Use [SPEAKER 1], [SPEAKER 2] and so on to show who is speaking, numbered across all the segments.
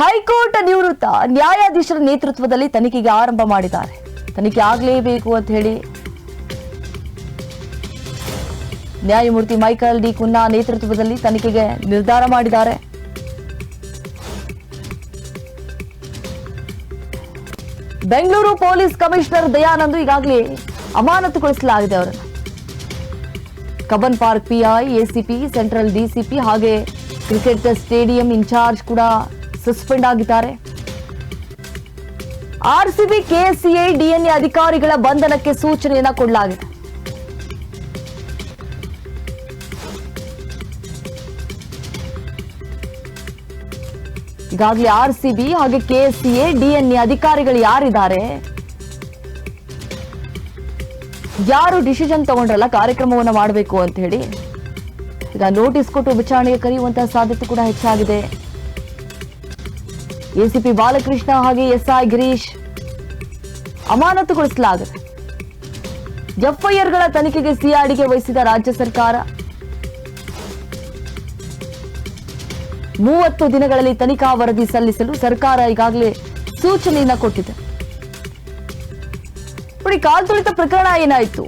[SPEAKER 1] High court ನಿವೃತ್ತ ನ್ಯಾಯಾಧೀಶರ ನೇತೃತ್ವದಲ್ಲಿ ತನಿಖೆಗೆ ಆರಂಭ ಮಾಡಿದ್ದಾರೆ. ತನಿಖೆ ಆಗಲೇಬೇಕು ಅಂತ ಹೇಳಿ ನ್ಯಾಯಮೂರ್ತಿ ಮೈಕಲ್ ಡಿ ಕುನ್ನಾ ನೇತೃತ್ವದಲ್ಲಿ ತನಿಖೆಗೆ ನಿರ್ಧಾರ ಮಾಡಿದ್ದಾರೆ. ಬೆಂಗಳೂರು ಪೊಲೀಸ್ ಕಮಿಷನರ್ ದಯಾನಂದ್ ಈಗಾಗಲೇ ಅಮಾನತುಗೊಳಿಸಲಾಗಿದೆ ಅವರನ್ನು. Cubbon park PI ACP central DCP ಹಾಗೆ ಕ್ರಿಕೆಟ್ ಸ್ಟೇಡಿಯಂ ಇನ್ಚಾರ್ಜ್ ಕೂಡ ಸಸ್ಪೆಂಡ್ ಆಗಿದ್ದಾರೆ. ಆರ್ಸಿಬಿ ಕೆಎಸ್ಸಿಐ ಡಿಎನ್ಎ ಅಧಿಕಾರಿಗಳ ಬಂಧನಕ್ಕೆ ಸೂಚನೆಯನ್ನ ಕೊಡಲಾಗಿದೆ. ಈಗಾಗಲೇ ಆರ್ಸಿಬಿ ಹಾಗೆ ಕೆಎಸ್ಸಿಎ ಡಿಎನ್ಎ ಅಧಿಕಾರಿಗಳು ಯಾರಿದ್ದಾರೆ? ಯಾರು ಡಿಸಿಷನ್ ತಗೊಂಡ್ರಲ್ಲ ಕಾರ್ಯಕ್ರಮವನ್ನು ಮಾಡಬೇಕು ಅಂತ ಹೇಳಿ. ಈಗ ನೋಟಿಸ್ ಕೊಟ್ಟು ವಿಚಾರಣೆಗೆ ಕರೆಯುವಂತಹ ಸಾಧ್ಯತೆ ಕೂಡ ಹೆಚ್ಚಾಗಿದೆ. ಎಸಿಪಿ ಬಾಲಕೃಷ್ಣ ಹಾಗೆ ಎಸ್ಐ ಗಿರೀಶ್ ಅಮಾನತುಗೊಳಿಸಲಾಗಿದೆ. ಎಫ್ಐಆರ್ಗಳ ತನಿಖೆಗೆ ಸಿಐಡಿಗೆ ವಹಿಸಿದ ರಾಜ್ಯ ಸರ್ಕಾರ. ಮೂವತ್ತು ದಿನಗಳಲ್ಲಿ ತನಿಖಾ ವರದಿ ಸಲ್ಲಿಸಲು ಸರ್ಕಾರ ಈಗಾಗಲೇ ಸೂಚನೆಯನ್ನ ಕೊಟ್ಟಿದೆ. ನೋಡಿ ಕಾಲ್ತುಳಿತ ಪ್ರಕರಣ ಏನಾಯಿತು?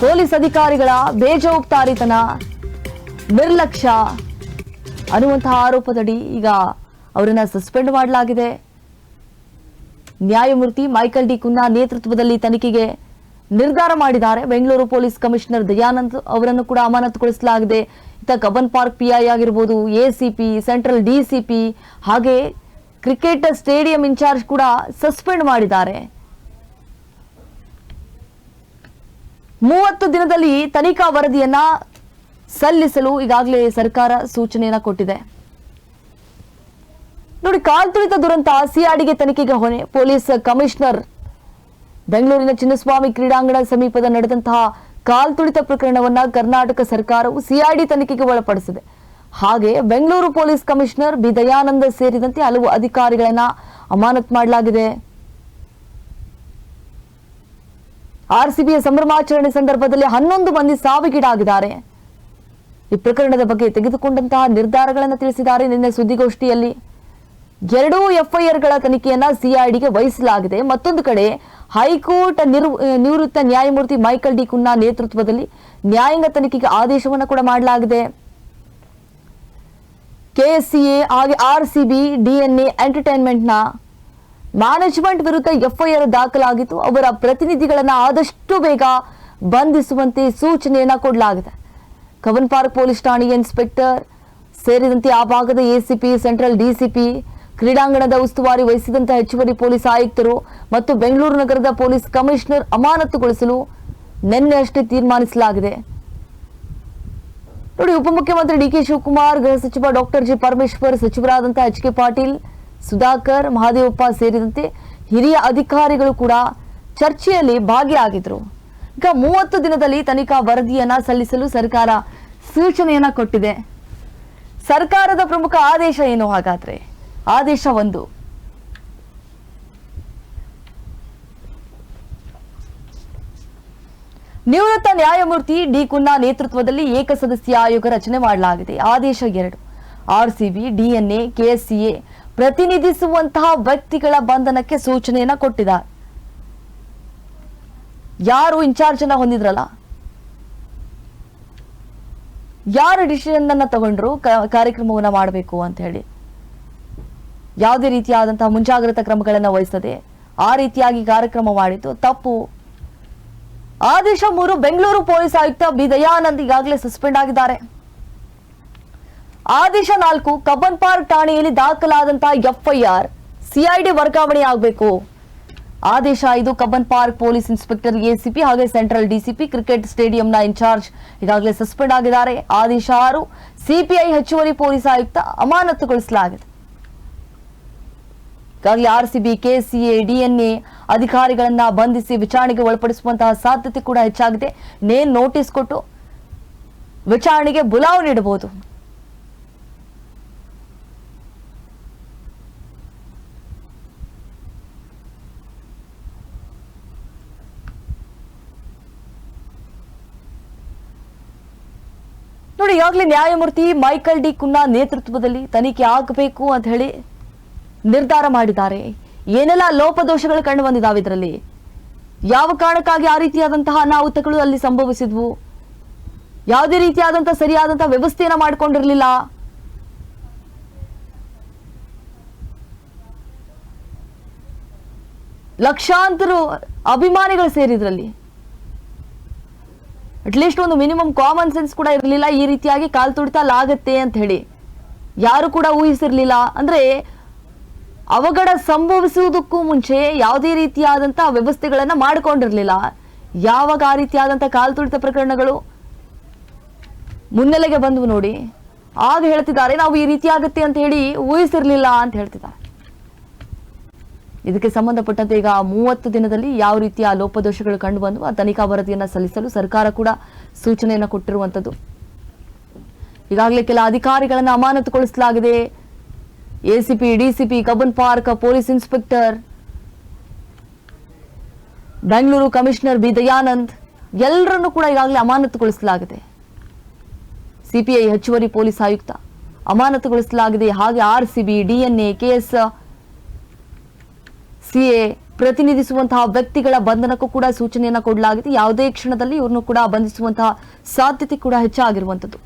[SPEAKER 1] ಪೊಲೀಸ್ ಅಧಿಕಾರಿಗಳ ಬೇಜವಾಬ್ದಾರಿತನ ನಿರ್ಲಕ್ಷ್ಯ ಅನ್ನುವಂತಹ ಆರೋಪದಡಿ ಈಗ ಅವರನ್ನ ಸಸ್ಪೆಂಡ್ ಮಾಡಲಾಗಿದೆ. ನ್ಯಾಯಮೂರ್ತಿ ಮೈಕಲ್ ಡಿ ಕುನ್ನಾ ನೇತೃತ್ವದಲ್ಲಿ ತನಿಖೆಗೆ ನಿರ್ಧಾರ ಮಾಡಿದ್ದಾರೆ. ಬೆಂಗಳೂರು ಪೊಲೀಸ್ ಕಮಿಷನರ್ ದಯಾನಂದ್ ಅವರನ್ನು ಕೂಡ ಅಮಾನತುಗೊಳಿಸಲಾಗಿದೆ. ಇತ್ತ ಕಬ್ಬನ್ ಪಾರ್ಕ್ ಪಿಐ ಆಗಿರ್ಬೋದು ಎಸಿಪಿ ಸೆಂಟ್ರಲ್ ಡಿಸಿಪಿ ಹಾಗೆ ಕ್ರಿಕೆಟ್ ಸ್ಟೇಡಿಯಂ ಇನ್ಚಾರ್ಜ್ ಕೂಡ ಸಸ್ಪೆಂಡ್ ಮಾಡಿದ್ದಾರೆ. ಮೂವತ್ತು ದಿನದಲ್ಲಿ ತನಿಖಾ ವರದಿಯನ್ನ ಸಲ್ಲಿಸಲು ಈಗಾಗಲೇ ಸರ್ಕಾರ ಸೂಚನೆಯನ್ನ ಕೊಟ್ಟಿದೆ. ನೋಡಿ ಕಾಲ್ತುಳಿತ ದುರಂತ ಸಿಆರ್ಡಿಗೆ ತನಿಖೆಗೆ ಹೊಣೆ. ಪೊಲೀಸ್ ಕಮಿಷನರ್ ಬೆಂಗಳೂರಿನ ಚಿನ್ನಸ್ವಾಮಿ ಕ್ರೀಡಾಂಗಣ ಸಮೀಪದ ನಡೆದಂತಹ ಕಾಲ್ತುಳಿತ ಪ್ರಕರಣವನ್ನ ಕರ್ನಾಟಕ ಸರ್ಕಾರವು ಸಿಐಡಿ ತನಿಖೆಗೆ ಒಳಪಡಿಸಿದೆ. ಹಾಗೆ Bengaluru police commissioner B Dayananda ಸೇರಿದಂತೆ ಹಲವು ಅಧಿಕಾರಿಗಳನ್ನ ಅಮಾನತ್ ಮಾಡಲಾಗಿದೆ. ಆರ್ಸಿಬಿಯ ಸಂಭ್ರಮಾಚರಣೆ ಸಂದರ್ಭದಲ್ಲಿ ಹನ್ನೊಂದು ಮಂದಿ ಸಾವಿಗೀಡಾಗಿದ್ದಾರೆ. ಈ ಪ್ರಕರಣದ ಬಗ್ಗೆ ತೆಗೆದುಕೊಂಡಂತಹ ನಿರ್ಧಾರಗಳನ್ನು ತಿಳಿಸಿದ್ದಾರೆ ನಿನ್ನೆ ಸುದ್ದಿಗೋಷ್ಠಿಯಲ್ಲಿ. ಎರಡೂ ಎಫ್ಐಆರ್ಗಳ ತನಿಖೆಯನ್ನ ಸಿಐಡಿಗೆ ವಹಿಸಲಾಗಿದೆ. ಮತ್ತೊಂದು ಕಡೆ, ಹೈಕೋರ್ಟ್ ನಿವೃತ್ತ ನ್ಯಾಯಮೂರ್ತಿ ಮೈಕಲ್ ಡಿ ಕುನ್ನಾ ನೇತೃತ್ವದಲ್ಲಿ ನ್ಯಾಯಾಂಗ ತನಿಖೆಗೆ ಆದೇಶವನ್ನು ಕೂಡ ಮಾಡಲಾಗಿದೆ. ಕೆಎಸ್ಸಿಎ, ಹಾಗೆ ಆರ್ಸಿಬಿ, ಡಿಎನ್ಎ ಎಂಟರ್ಟೈನ್ಮೆಂಟ್ನ ಮ್ಯಾನೇಜ್ಮೆಂಟ್ ವಿರುದ್ಧ ಎಫ್ಐಆರ್ ದಾಖಲಾಗಿತ್ತು. ಅವರ ಪ್ರತಿನಿಧಿಗಳನ್ನ ಆದಷ್ಟು ಬೇಗ ಬಂಧಿಸುವಂತೆ ಸೂಚನೆಯನ್ನ ಕೊಡಲಾಗಿದೆ. ಕವನ್ ಪಾರ್ಕ್ ಪೊಲೀಸ್ ಠಾಣೆಯ ಇನ್ಸ್ಪೆಕ್ಟರ್, ಸೇರಿದಂತೆ ಆ ಭಾಗದ ಎಸಿಪಿ, ಸೆಂಟ್ರಲ್ ಡಿಸಿಪಿ ಕ್ರೀಡಾಂಗಣದ ಉಸ್ತುವಾರಿ ವಹಿಸಿದಂತಹ ಹೆಚ್ಚುವರಿ ಪೊಲೀಸ್ ಆಯುಕ್ತರು ಮತ್ತು ಬೆಂಗಳೂರು ನಗರದ ಪೊಲೀಸ್ ಕಮಿಷನರ್ ಅಮಾನತುಗೊಳಿಸಲು ನಿನ್ನೆ ಅಷ್ಟೇ ತೀರ್ಮಾನಿಸಲಾಗಿದೆ. ನೋಡಿ, ಉಪಮುಖ್ಯಮಂತ್ರಿ ಡಿ ಕೆ ಶಿವಕುಮಾರ್, ಗೃಹ ಸಚಿವ ಡಾಕ್ಟರ್ ಜಿ ಪರಮೇಶ್ವರ್, ಸಚಿವರಾದಂತಹ ಎಚ್ ಕೆ ಪಾಟೀಲ್, ಸುಧಾಕರ್, ಮಹಾದೇವಪ್ಪ ಸೇರಿದಂತೆ ಹಿರಿಯ ಅಧಿಕಾರಿಗಳು ಕೂಡ ಚರ್ಚೆಯಲ್ಲಿ ಭಾಗಿಯಾಗಿದ್ರು ಈಗ ಮೂವತ್ತು ದಿನದಲ್ಲಿ ತನಿಖಾ ವರದಿಯನ್ನ ಸಲ್ಲಿಸಲು ಸರ್ಕಾರ ಸೂಚನೆಯನ್ನ ಕೊಟ್ಟಿದೆ. ಸರ್ಕಾರದ ಪ್ರಮುಖ ಆದೇಶ ಏನು ಹಾಗಾದ್ರೆ? ಆದೇಶ ಒಂದು. ನಿವೃತ್ತ ನ್ಯಾಯಮೂರ್ತಿ ಡಿ ಕುನ್ನಾ ನೇತೃತ್ವದಲ್ಲಿ ಏಕಸದಸ್ಯ ಆಯೋಗ ರಚನೆ ಮಾಡಲಾಗಿದೆ. ಆದೇಶ ಎರಡು. ಆರ್ಸಿಬಿ, ಡಿಎನ್ಎ, ಕೆಎಸ್ಸಿಎ ಪ್ರತಿನಿಧಿಸುವಂತಹ ವ್ಯಕ್ತಿಗಳ ಬಂಧನಕ್ಕೆ ಸೂಚನೆಯನ್ನ ಕೊಟ್ಟಿದ್ದಾರೆ. ಯಾರು ಇನ್ಚಾರ್ಜ್ ಅನ್ನ ಹೊಂದಿದ್ರಲ್ಲ? ಯಾರು ಡಿಸಿಷನ್ ಅನ್ನ ತಗೊಂಡ್ರು ಕಾರ್ಯಕ್ರಮವನ್ನ ಮಾಡಬೇಕು ಅಂತ ಹೇಳಿ. ಯಾವುದೇ ರೀತಿಯಾದಂತಹ ಮುಂಜಾಗ್ರತಾ ಕ್ರಮಗಳನ್ನು ವಹಿಸದೆ ಆ ರೀತಿಯಾಗಿ ಕಾರ್ಯಕ್ರಮ ಮಾಡಿದ್ದು ತಪ್ಪು. ಆದೇಶ ಮೂರು, ಬೆಂಗಳೂರು ಪೊಲೀಸ್ ಆಯುಕ್ತ ಬಿ ದಯಾನಂದ್ ಈಗಾಗಲೇ ಸಸ್ಪೆಂಡ್ ಆಗಿದ್ದಾರೆ. ಆದೇಶ ನಾಲ್ಕು, ಕಬ್ಬನ್ ಪಾರ್ಕ್ ಠಾಣೆಯಲ್ಲಿ ದಾಖಲಾದಂತಹ ಎಫ್ಐಆರ್ ಸಿಐಡಿ ವರ್ಗಾವಣೆ ಆಗಬೇಕು. ಆದೇಶ ಐದು, Cubbon park police inspector ACP ಹಾಗೆ ಸೆಂಟ್ರಲ್ ಡಿಸಿಪಿ ಕ್ರಿಕೆಟ್ ಸ್ಟೇಡಿಯಂನ ಇನ್ಚಾರ್ಜ್ ಈಗಾಗಲೇ ಸಸ್ಪೆಂಡ್ ಆಗಿದ್ದಾರೆ. ಆದೇಶ ಆರು, ಸಿಪಿಐ ಹೆಚ್ಚುವರಿ ಪೊಲೀಸ್ ಆಯುಕ್ತ ಅಮಾನತುಗೊಳಿಸಲಾಗಿದೆ. ಈಗಾಗಲೇ ಆರ್ಸಿಬಿ ಕೆಸಿಎ ಡಿಎನ್ಎ ಅಧಿಕಾರಿಗಳನ್ನ ಬಂಧಿಸಿ ವಿಚಾರಣೆಗೆ ಒಳಪಡಿಸುವಂತಹ ಸಾಧ್ಯತೆ ಕೂಡ ಹೆಚ್ಚಾಗಿದೆ. ನೇನ್ ನೋಟಿಸ್ ಕೊಟ್ಟು ವಿಚಾರಣೆಗೆ ಬುಲಾವ್ ನೀಡಬಹುದು? ನೋಡಿ ನೋಡಿ, ಈಗಾಗಲೇ ನ್ಯಾಯಮೂರ್ತಿ ಮೈಕಲ್ ಡಿ ಕುನ್ನಾ ನೇತೃತ್ವದಲ್ಲಿ ತನಿಖೆ ಆಗಬೇಕು ಅಂತ ಹೇಳಿ ನಿರ್ಧಾರ ಮಾಡಿದ್ದಾರೆ. ಏನೆಲ್ಲ ಲೋಪದೋಷಗಳು ಕಂಡು ಬಂದಿದ್ದಾವೆ ಇದರಲ್ಲಿ? ಯಾವ ಕಾರಣಕ್ಕಾಗಿ ಆ ರೀತಿಯಾದಂತಹ ಅನಾಹುತಗಳು ಅಲ್ಲಿ ಸಂಭವಿಸಿದ್ವು? ಯಾವುದೇ ರೀತಿಯಾದಂತಹ ಸರಿಯಾದಂತಹ ವ್ಯವಸ್ಥೆಯನ್ನು ಮಾಡಿಕೊಂಡಿರಲಿಲ್ಲ? ಲಕ್ಷಾಂತರ ಅಭಿಮಾನಿಗಳು ಸೇರಿದ್ರಲ್ಲಿ ಅಟ್ಲೀಸ್ಟ್ ಒಂದು ಮಿನಿಮಮ್ ಕಾಮನ್ ಸೆನ್ಸ್ ಕೂಡ ಇರಲಿಲ್ಲ. ಈ ರೀತಿಯಾಗಿ ಕಾಲ್ ತುಳಿತ ಆಗತ್ತೆ ಅಂತ ಹೇಳಿ. ಯಾರು ಕೂಡ ಊಹಿಸಿರ್ಲಿಲ್ಲ. ಅಂದ್ರೆ ಅವಘಡ ಸಂಭವಿಸುವುದಕ್ಕೂ ಮುಂಚೆ ಯಾವುದೇ ರೀತಿಯಾದಂತಹ ವ್ಯವಸ್ಥೆಗಳನ್ನ ಮಾಡಿಕೊಂಡಿರ್ಲಿಲ್ಲ. ಯಾವಾಗ ಆ ರೀತಿಯಾದಂತಹ ಕಾಲ್ ತುಳಿತ ಪ್ರಕರಣಗಳು ಮುನ್ನೆಲೆಗೆ ಬಂದ್ವು ನೋಡಿ. ಆಗ ಹೇಳ್ತಿದ್ದಾರೆ, ನಾವು ಈ ರೀತಿ ಆಗುತ್ತೆ ಅಂತ ಹೇಳಿ ಊಹಿಸಿರ್ಲಿಲ್ಲ ಅಂತ ಹೇಳ್ತಿದ್ದಾರೆ. ಇದಕ್ಕೆ ಸಂಬಂಧಪಟ್ಟಂತೆ ಈಗ ಮೂವತ್ತು ದಿನದಲ್ಲಿ ಯಾವ ರೀತಿಯ ಲೋಪದೋಷಗಳು ಕಂಡು ಬಂದು ಆ ತನಿಖಾ ವರದಿಯನ್ನು ಸಲ್ಲಿಸಲು ಸರ್ಕಾರ ಕೂಡ ಸೂಚನೆಯನ್ನ ಕೊಟ್ಟಿರುವಂತದ್ದು. ಈಗಾಗಲೇ ಕೆಲ ಅಧಿಕಾರಿಗಳನ್ನು ಅಮಾನತುಗೊಳಿಸಲಾಗಿದೆ. ACP DCP Cubbon park police inspector Bengaluru commissioner B Dayanand ಎಲ್ಲರನ್ನು ಕೂಡ ಈಗಾಗಲೇ ಅಮಾನತುಗೊಳಿಸಲಾಗಿದೆ. ಸಿಪಿಐ ಹೆಚ್ಚುವರಿ ಪೊಲೀಸ್ ಆಯುಕ್ತ. ಅಮಾನತುಗೊಳಿಸಲಾಗಿದೆ. ಹಾಗೆ R CB DNA KS CA ಪ್ರತಿನಿಧಿಸುವಂತಹ ವ್ಯಕ್ತಿಗಳ ಬಂಧನಕ್ಕೂ ಕೂಡ ಸೂಚನೆಯನ್ನ ಕೊಡಲಾಗಿದೆ. ಯಾವುದೇ ಕ್ಷಣದಲ್ಲಿ ಇವ್ರನ್ನು ಕೂಡ ಬಂಧಿಸುವಂತಹ ಸಾಧ್ಯತೆ ಕೂಡ ಹೆಚ್ಚಾಗಿರುವಂತದ್ದು